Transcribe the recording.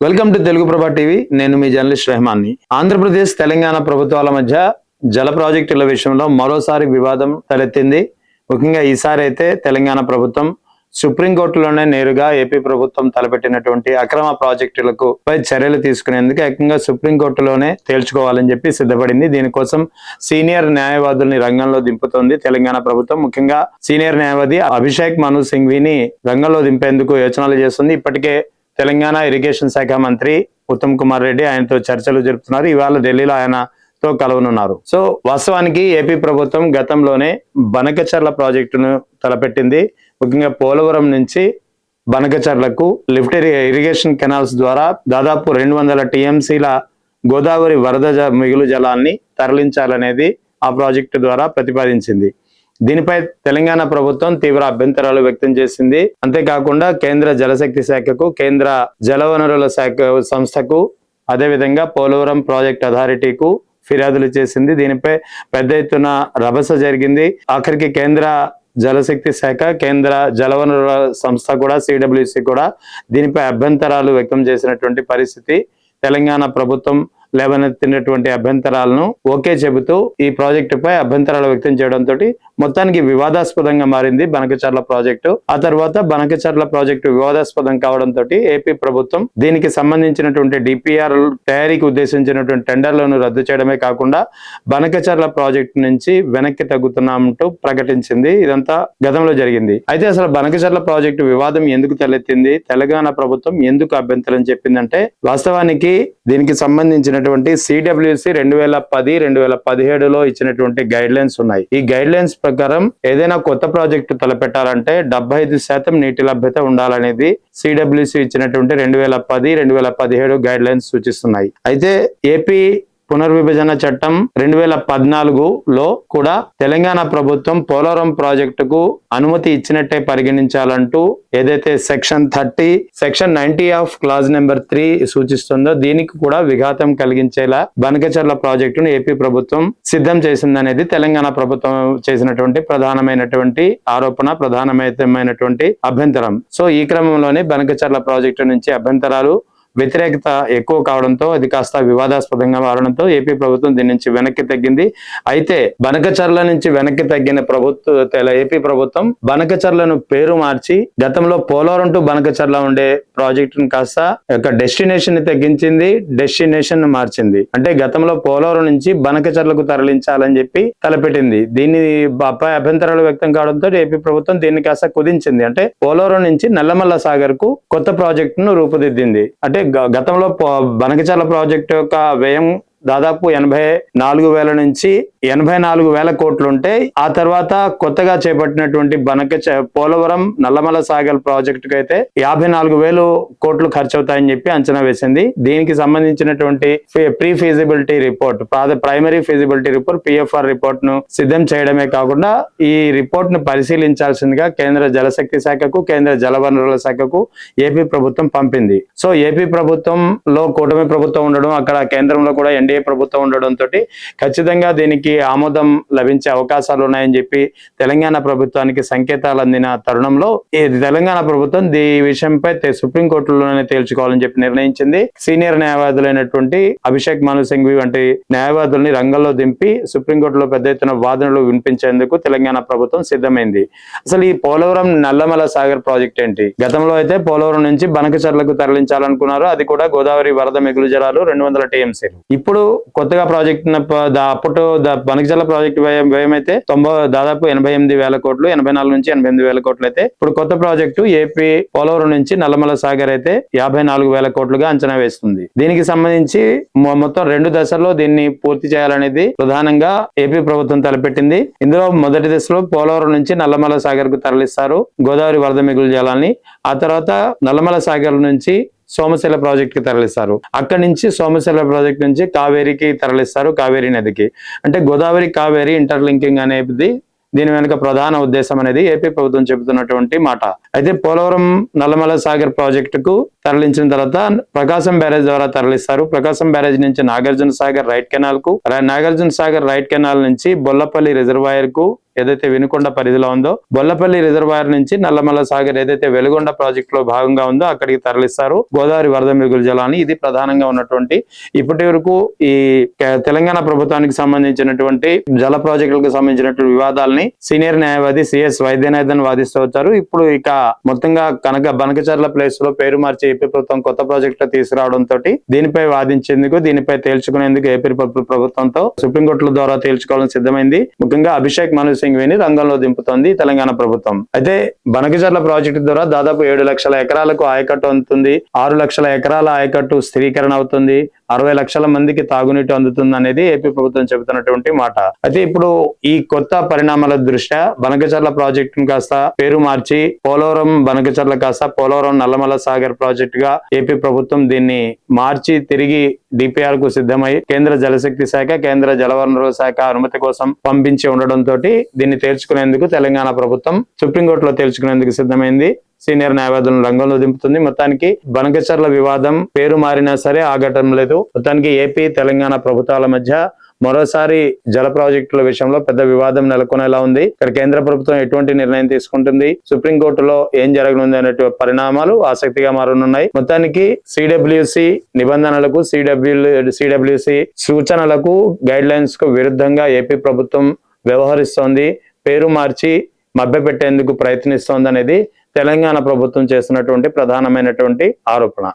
Welcome to Telugu Prabha TV నేను మీ journalist రెహమాన్ని ఆంధ్రప్రదేశ్ తెలంగాణ ప్రభుత్వాల మధ్య జల ప్రాజెక్టుల విషయంలో మరోసారి వివాదం తలెత్తింది. ముఖ్యంగా ఈసారి అయితే తెలంగాణ ప్రభుత్వం సుప్రీంకోర్టులోనే నేరుగా ఏపీ ప్రభుత్వం తలపెట్టినటువంటి అక్రమ ప్రాజెక్టులకు పై చర్యలు తీసుకునేందుకు ఏకంగా సుప్రీంకోర్టులోనే తేల్చుకోవాలని చెప్పి సిద్ధపడింది. దీనికోసం సీనియర్ న్యాయవాదుల్ని రంగంలో దింపుతోంది తెలంగాణ ప్రభుత్వం. ముఖ్యంగా సీనియర్ న్యాయవాది అభిషేక్ మను సింఘ్విని రంగంలో దింపేందుకు యోచనలు చేస్తుంది. ఇప్పటికే తెలంగాణ ఇరిగేషన్ శాఖ మంత్రి ఉత్తమ్ కుమార్ రెడ్డి ఆయనతో చర్చలు జరుపుతున్నారు. ఇవాళ ఢిల్లీలో ఆయనతో కలవనున్నారు. సో వాస్తవానికి ఏపీ ప్రభుత్వం గతంలోనే బనకచర్ల ప్రాజెక్టును తలపెట్టింది. ముఖ్యంగా పోలవరం నుంచి బనకచర్లకు లిఫ్ట్ ఇరిగేషన్ కెనాల్స్ ద్వారా దాదాపు రెండు వందల టీఎంసీల గోదావరి వరద మిగులు జలాన్ని తరలించాలనేది ఆ ప్రాజెక్టు ద్వారా ప్రతిపాదించింది. దీనిపై తెలంగాణ ప్రభుత్వం తీవ్ర అభ్యంతరాలు వ్యక్తం చేసింది. అంతేకాకుండా కేంద్ర జలశక్తి శాఖకు కేంద్ర జలవనరుల శాఖ సంస్థకు అదేవిధంగా పోలవరం ప్రాజెక్ట్ అథారిటీకు ఫిర్యాదులు చేసింది. దీనిపై పెద్ద ఎత్తున రభస జరిగింది. ఆఖరికి కేంద్ర జలశక్తి శాఖ కేంద్ర జలవనరుల సంస్థ కూడా సిడబ్ల్యూసి కూడా దీనిపై అభ్యంతరాలు వ్యక్తం చేసినటువంటి పరిస్థితి తెలంగాణ ప్రభుత్వం లేవనెత్తినటువంటి అభ్యంతరాలను ఓకే చెబుతూ ఈ ప్రాజెక్టుపై అభ్యంతరాలు వ్యక్తం చేయడంతో మొత్తానికి వివాదాస్పదంగా మారింది బనకచర్ల ప్రాజెక్టు. ఆ తర్వాత బనకచర్ల ప్రాజెక్టు వివాదాస్పదం కావడంతో ఏపీ ప్రభుత్వం దీనికి సంబంధించినటువంటి డిపిఆర్ తయారీకి ఉద్దేశించినటువంటి టెండర్లను రద్దు చేయడమే కాకుండా బనకచర్ల ప్రాజెక్టు నుంచి వెనక్కి తగ్గుతున్నామంటూ ప్రకటించింది. ఇదంతా గతంలో జరిగింది. అయితే అసలు బనకచర్ల ప్రాజెక్టు వివాదం ఎందుకు తలెత్తింది? తెలంగాణ ప్రభుత్వం ఎందుకు అభ్యంతరం చెప్పిందంటే వాస్తవానికి దీనికి సంబంధించిన ఇచ్చినటువంటి సిడబ్ల్యూసి రెండు వేల పది రెండు వేల పదిహేడులో ఇచ్చినటువంటి గైడ్ లైన్స్ ఉన్నాయి. ఈ గైడ్ లైన్స్ ప్రకారం ఏదైనా కొత్త ప్రాజెక్టు తలపెట్టాలంటే డెబ్బై ఐదు శాతం నీటి లభ్యత ఉండాలనేది సిడబ్ల్యూసి ఇచ్చినటువంటి రెండు వేల పది రెండు వేల పదిహేడు గైడ్ లైన్స్ సూచిస్తున్నాయి. అయితే ఏపీ పునర్విభజన చట్టం రెండు వేల పద్నాలుగులో కూడా తెలంగాణ ప్రభుత్వం పోలవరం ప్రాజెక్టుకు అనుమతి ఇచ్చినట్టే పరిగణించాలంటూ ఏదైతే section thirty section ninety of clause number three సూచిస్తుందో దీనికి కూడా విఘాతం కలిగించేలా బనకచర్ల ప్రాజెక్టును ఏపీ ప్రభుత్వం సిద్ధం చేసిందనేది తెలంగాణ ప్రభుత్వం చేసినటువంటి ప్రధానమైనటువంటి ఆరోపణ ప్రధానమైనటువంటి అభ్యంతరం. సో ఈ క్రమంలోనే బనకచర్ల ప్రాజెక్టు నుంచి అభ్యంతరాలు వ్యతిరేకత ఎక్కువ కావడంతో అది కాస్త వివాదాస్పదంగా మారడంతో ఏపీ ప్రభుత్వం దీని నుంచి వెనక్కి తగ్గింది. అయితే బనకచర్ల నుంచి వెనక్కి తగ్గిన ప్రభుత్వ తెల- ఏపీ ప్రభుత్వం బనకచర్లను పేరు మార్చి గతంలో పోలవరం టు బనకచర్ల ఉండే ప్రాజెక్టును కాస్త యొక్క డెస్టినేషన్ని తగ్గించింది డెస్టినేషన్ మార్చింది. అంటే గతంలో పోలవరం నుంచి బనకచర్లకు తరలించాలని చెప్పి తలపెట్టింది. దీన్ని అభ్యంతరాలు వ్యక్తం కావడంతో ఏపీ ప్రభుత్వం దీన్ని కాస్త కుదించింది. అంటే పోలవరం నుంచి నల్లమల్ల సాగర్కు కొత్త ప్రాజెక్టును రూపుదిద్దింది. అంటే గతంలో బనకచాల బనకచర్ల ప్రాజెక్టు యొక్క వ్యయం దాదాపు ఎనభై నాలుగు వేల నుంచి ఎనభై నాలుగు వేల కోట్లు ఉంటే ఆ తర్వాత కొత్తగా చేపట్టినటువంటి బనక పోలవరం నల్లమల సాగర్ ప్రాజెక్టుకు అయితే యాభై నాలుగు వేలు కోట్లు ఖర్చు అవుతాయని చెప్పి అంచనా వేసింది. దీనికి సంబంధించినటువంటి pre feasibility report primary feasibility report PFR రిపోర్ట్ను సిద్ధం చేయడమే కాకుండా ఈ రిపోర్ట్ను పరిశీలించాల్సిందిగా కేంద్ర జలశక్తి శాఖకు కేంద్ర జలవనరుల శాఖకు ఏపీ ప్రభుత్వం పంపింది. సో ఏపీ ప్రభుత్వంలో కూటమి ప్రభుత్వం ఉండడం అక్కడ కేంద్రంలో కూడా ఎన్డీఏ ప్రభుత్వం ఉండడంతో ఖచ్చితంగా దీనికి ఆమోదం లభించే అవకాశాలు ఉన్నాయని చెప్పి తెలంగాణ ప్రభుత్వానికి సంకేతాలు అందిన తరుణంలో ఈ తెలంగాణ ప్రభుత్వం ఈ విషయంపై సుప్రీంకోర్టులోనే తేల్చుకోవాలని చెప్పి నిర్ణయించింది. సీనియర్ న్యాయవాదులైనటువంటి అభిషేక్ మను సింఘ్వి వంటి న్యాయవాదుల్ని రంగంలో దింపి సుప్రీంకోర్టులో పెద్ద ఎత్తున వాదనలు వినిపించేందుకు తెలంగాణ ప్రభుత్వం సిద్ధమైంది. అసలు ఈ పోలవరం నల్లమల సాగర్ ప్రాజెక్ట్ ఏంటి? గతంలో అయితే పోలవరం నుంచి బనకచర్లకు తరలించాలనుకున్నారు. అది కూడా గోదావరి వరద మిగులు జలాలు రెండు వందల టీఎంసీలు. ఇప్పుడు కొత్తగా ప్రాజెక్ట్ అప్పుడు బనకజల ప్రాజెక్ట్ వ్యయం వ్యయం అయితే తొంభై దాదాపు ఎనభై ఎనిమిది వేల కోట్లు ఎనభై నాలుగు నుంచి ఎనభై ఎనిమిది వేల కోట్లు అయితే ఇప్పుడు కొత్త ప్రాజెక్టు ఏపీ పోలవరం నుంచి నల్లమల సాగర్ అయితే యాభై నాలుగు వేల కోట్లుగా అంచనా వేస్తుంది. దీనికి సంబంధించి మొత్తం రెండు దశల్లో దీన్ని పూర్తి చేయాలనేది ప్రధానంగా ఏపీ ప్రభుత్వం తలపెట్టింది. ఇందులో మొదటి దశలో పోలవరం నుంచి నల్లమల సాగర్కు తరలిస్తారు. గోదావరి వరద మిగులు జలాన్ని ఆ తర్వాత నల్లమల సాగర్ నుంచి సోమశిల ప్రాజెక్ట్కి తరలిస్తారు. అక్కడి నుంచి సోమశిల ప్రాజెక్ట్ నుంచి కావేరికి తరలిస్తారు కావేరి నదికి. అంటే గోదావరి కావేరి ఇంటర్లింకింగ్ అనేది దీని వెనుక ప్రధాన ఉద్దేశం అనేది ఏపీ ప్రభుత్వం చెబుతున్నటువంటి మాట. అయితే పోలవరం నల్లమల సాగర్ ప్రాజెక్టుకు తరలించిన తర్వాత ప్రకాశం బ్యారేజ్ ద్వారా తరలిస్తారు. ప్రకాశం బ్యారేజ్ నుంచి నాగార్జున సాగర్ రైట్ కెనాల్కు నాగార్జున సాగర్ రైట్ కెనాల్ నుంచి బొల్లపల్లి రిజర్వాయర్కు ఏదైతే వినుకొండ పరిధిలో ఉందో బొల్లపల్లి రిజర్వాయర్ నుంచి నల్లమల్ల సాగర్ ఏదైతే వెలుగొండ ప్రాజెక్ట్లో భాగంగా ఉందో అక్కడికి తరలిస్తారు. గోదావరి వరద మిగులు జలాన్ని ఇది ప్రధానంగా ఉన్నటువంటి ఇప్పటి వరకు ఈ తెలంగాణ ప్రభుత్వానికి సంబంధించినటువంటి జల ప్రాజెక్టులకు సంబంధించినటువంటి వివాదాలని సీనియర్ న్యాయవాది సిఎస్ వైద్యనాథన్ వాదిస్తూ వచ్చారు. ఇప్పుడు ఇక మొత్తంగా కనక బనకచర్ల ప్లేస్లో పేరు మార్చి ఏపీ ప్రభుత్వం కొత్త ప్రాజెక్టు తీసుకురావడం తోటి దీనిపై వాదించేందుకు దీనిపై తేల్చుకునేందుకు ఏపీ ప్రభుత్వంతో సుప్రీంకోర్టుల ద్వారా తేల్చుకోవాలని సిద్ధమైంది. ముఖ్యంగా అభిషేక్ మను సింగ్ విని రంగంలో దింపుతోంది తెలంగాణ ప్రభుత్వం. అయితే బనకచర్ల ప్రాజెక్టు ద్వారా దాదాపు ఏడు లక్షల ఎకరాలకు ఆయకట్టు అందుతుంది. ఆరు లక్షల ఎకరాల ఆయకట్టు స్థిరీకరణ అవుతుంది. అరవై లక్షల మందికి తాగునీటి అందుతుంది అనేది ఏపీ ప్రభుత్వం చెబుతున్నటువంటి మాట. అయితే ఇప్పుడు ఈ కొత్త పరిణామాల దృష్ట్యా బనకచర్ల ప్రాజెక్టును కాస్త పేరు మార్చి పోలవరం బనకచర్ల కాస్త పోలవరం నల్లమల సాగర్ ప్రాజెక్ట్గా ఏపీ ప్రభుత్వం దీన్ని మార్చి తిరిగి డిపిఆర్కు సిద్ధమై కేంద్ర జలశక్తి శాఖ కేంద్ర జలవనరుల శాఖ అనుమతి కోసం పంపించి ఉండడంతో దీన్ని తేల్చుకునేందుకు తెలంగాణ ప్రభుత్వం సుప్రీంకోర్టులో తేల్చుకునేందుకు సిద్ధమైంది. సీనియర్ న్యాయవాదులను రంగంలో దింపుతుంది. మొత్తానికి బనకచర్ల వివాదం పేరు మారినా సరే ఆగటం లేదు. మొత్తానికి ఏపీ తెలంగాణ ప్రభుత్వాల మధ్య మరోసారి జల ప్రాజెక్టుల విషయంలో పెద్ద వివాదం నెలకొనేలా ఉంది. ఇక్కడ కేంద్ర ప్రభుత్వం ఎటువంటి నిర్ణయం తీసుకుంటుంది? సుప్రీంకోర్టులో ఏం జరగనుంది అనే పరిణామాలు ఆసక్తిగా మారనున్నాయి. మొత్తానికి సిడబ్ల్యూసి నిబంధనలకు సిడబ్ల్యూ సిడబ్ల్యూసి సూచనలకు గైడ్ లైన్స్కు విరుద్ధంగా ఏపీ ప్రభుత్వం వ్యవహరిస్తోంది. పేరు మార్చి మభ్యపెట్టేందుకు ప్రయత్నిస్తోంది అనేది తెలంగాణ ప్రభుత్వం చేస్తున్నటువంటి ప్రధానమైనటువంటి ఆరోపణ.